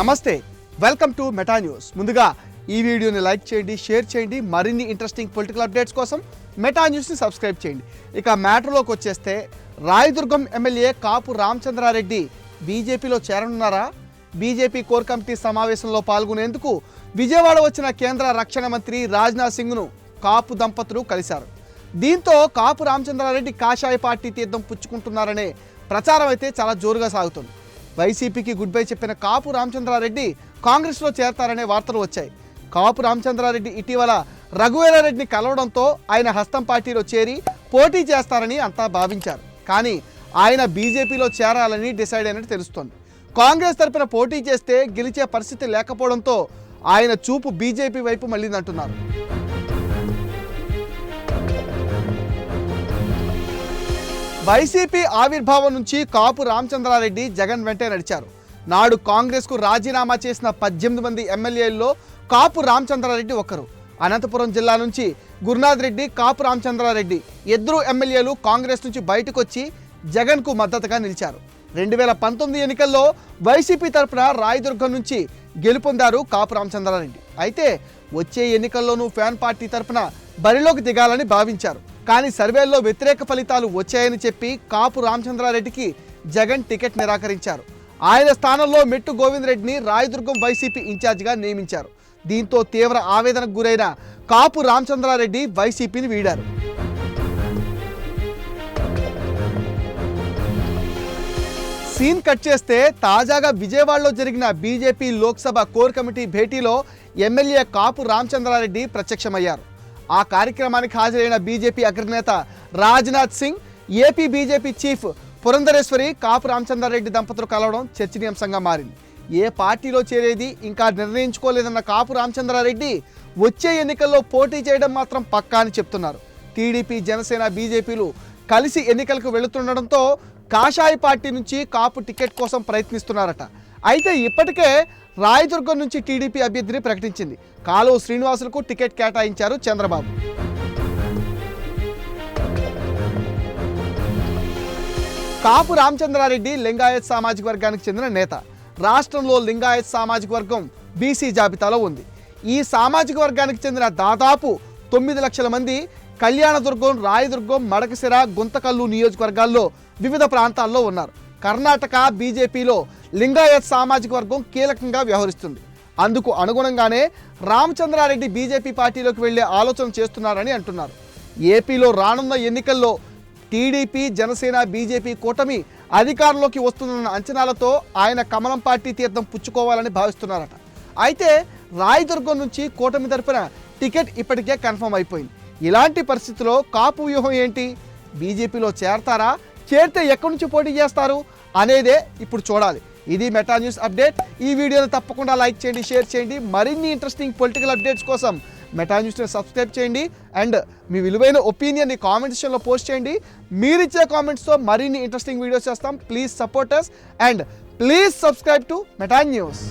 నమస్తే. Welcome to Meta News. ముందుగా ఈ వీడియోని లైక్ చేయండి షేర్ చేయండి. మరిన్ని ఇంట్రెస్టింగ్ పొలిటికల్ అప్డేట్స్ కోసం మెటా న్యూస్ని సబ్స్క్రైబ్ చేయండి. ఇక మ్యాటర్లోకి వచ్చేస్తే రాయదుర్గం ఎమ్మెల్యే కాపు రామచంద్రారెడ్డి బీజేపీలో చేరనున్నారా? బీజేపీ కోర్ కమిటీ సమావేశంలో పాల్గొనేందుకు విజయవాడ వచ్చిన కేంద్ర రక్షణ మంత్రి రాజ్నాథ్ సింగ్ను కాపు దంపతులు కలిశారు. దీంతో కాపు రామచంద్రారెడ్డి కాషాయ పార్టీ తీర్థం పుచ్చుకుంటున్నారనే ప్రచారం అయితే చాలా జోరుగా సాగుతుంది. వైసీపీకి గుడ్ బై చెప్పిన కాపు రామచంద్రారెడ్డి కాంగ్రెస్లో చేరతారనే వార్తలు వచ్చాయి. కాపు రామచంద్రారెడ్డి ఇటీవల రఘువీరారెడ్డిని కలవడంతో ఆయన హస్తం పార్టీలో చేరి పోటీ చేస్తారని అంతా భావించారు. కానీ ఆయన బీజేపీలో చేరాలని డిసైడ్ అయినట్టు తెలుస్తోంది. కాంగ్రెస్ తరపున పోటీ చేస్తే గెలిచే పరిస్థితి లేకపోవడంతో ఆయన చూపు బీజేపీ వైపు మళ్ళీందంటున్నారు. వైసీపీ ఆవిర్భావం నుంచి కాపు రామచంద్రారెడ్డి జగన్ వెంటే నడిచారు. నాడు కాంగ్రెస్కు రాజీనామా చేసిన పద్దెనిమిది మంది ఎమ్మెల్యేల్లో కాపు రామచంద్రారెడ్డి ఒకరు. అనంతపురం జిల్లా నుంచి గురునాథ్ రెడ్డి కాపు రామచంద్రారెడ్డి. ఇద్దరు ఎమ్మెల్యేలు కాంగ్రెస్ నుంచి బయటకు వచ్చి జగన్కు మద్దతుగా నిలిచారు. రెండు వేల పంతొమ్మిది ఎన్నికల్లో వైసీపీ తరపున రాయదుర్గం నుంచి గెలుపొందారు కాపు రామచంద్రారెడ్డి. అయితే వచ్చే ఎన్నికల్లోనూ ఫ్యాన్ పార్టీ తరఫున బరిలోకి దిగాలని భావించారు. కానీ సర్వేల్లో వ్యతిరేక ఫలితాలు వచ్చాయని చెప్పి కాపు రామచంద్రారెడ్డికి జగన్ టికెట్ నిరాకరించారు. ఆయన స్థానంలో మెట్టు గోవింద్ రెడ్డిని రాయదుర్గం వైసీపీ ఇన్ఛార్జిగా నియమించారు. దీంతో తీవ్ర ఆవేదనకు గురైన కాపు రామచంద్రారెడ్డి వైసీపీని వీడారు. సీన్ కట్ చేస్తే తాజాగా విజయవాడలో జరిగిన బీజేపీ లోక్సభ కోర్ కమిటీ భేటీలో ఎమ్మెల్యే కాపు రామచంద్రారెడ్డి ప్రత్యక్షమయ్యారు. ఆ కార్యక్రమానికి హాజరైన బీజేపీ అగ్రనేత Rajnath Singh AP BJP chief Purandeswari Kapu Ramachandra Reddy దంపతులు కలవడం చర్చనీయాంశంగా మారింది. ఏ పార్టీలో చేరేది ఇంకా నిర్ణయించుకోలేదన్న కాపు రామచంద్రారెడ్డి వచ్చే ఎన్నికల్లో పోటీ చేయడం మాత్రం పక్కా అని చెప్తున్నారు. టీడీపీ జనసేన బీజేపీలు కలిసి ఎన్నికలకు వెళుతుండడంతో కాషాయ పార్టీ నుంచి కాపు టికెట్ కోసం ప్రయత్నిస్తున్నారట. అయితే ఇప్పటికే రాయదుర్గం నుంచి టీడీపీ అభ్యర్థిని ప్రకటించింది. కాలువ శ్రీనివాసులకు టికెట్ కేటాయించారు చంద్రబాబు. కాపు రామచంద్రారెడ్డి లింగాయత్ సామాజిక వర్గానికి చెందిన నేత. రాష్ట్రంలో లింగాయత్ సామాజిక వర్గం బీసీ జాబితాలో ఉంది. ఈ సామాజిక వర్గానికి చెందిన దాదాపు తొమ్మిది లక్షల మంది కళ్యాణదుర్గం రాయదుర్గం మడకసిర గుంతకల్లు నియోజకవర్గాల్లో వివిధ ప్రాంతాల్లో ఉన్నారు. కర్ణాటక బీజేపీలో లింగాయత్ సామాజిక వర్గం కీలకంగా వ్యవహరిస్తుంది. అందుకు అనుగుణంగానే రామచంద్రారెడ్డి బీజేపీ పార్టీలోకి వెళ్ళే ఆలోచన చేస్తున్నారని అంటున్నారు. ఏపీలో రానున్న ఎన్నికల్లో టీడీపీ జనసేన బీజేపీ కూటమి అధికారంలోకి వస్తుందన్న అంచనాలతో ఆయన కమలం పార్టీ తీర్థం పుచ్చుకోవాలని భావిస్తున్నారట. అయితే రాయదుర్గం నుంచి కూటమి తరఫున టికెట్ ఇప్పటికే కన్ఫర్మ్ అయిపోయింది. ఇలాంటి పరిస్థితిలో కాపు వ్యూహం ఏంటి? బీజేపీలో చేరతారా? చేరితే ఎక్కడి నుంచి పోటీ చేస్తారు అనేదే ఇప్పుడు చూడాలి. ఇది మెటా న్యూస్ అప్డేట్. ఈ వీడియోని తప్పకుండా లైక్ చేయండి షేర్ చేయండి. మరిన్ని ఇంట్రెస్టింగ్ పొలిటికల్ అప్డేట్స్ కోసం మెటా న్యూస్ని సబ్స్క్రైబ్ చేయండి. అండ్ మీ విలువైన ఒపీనియన్ని కామెంట్ సెక్షన్లో పోస్ట్ చేయండి. మీరు ఇచ్చే కామెంట్స్తో మరిన్ని ఇంట్రెస్టింగ్ వీడియోస్ చేస్తాం. Please support us and please subscribe to Meta News.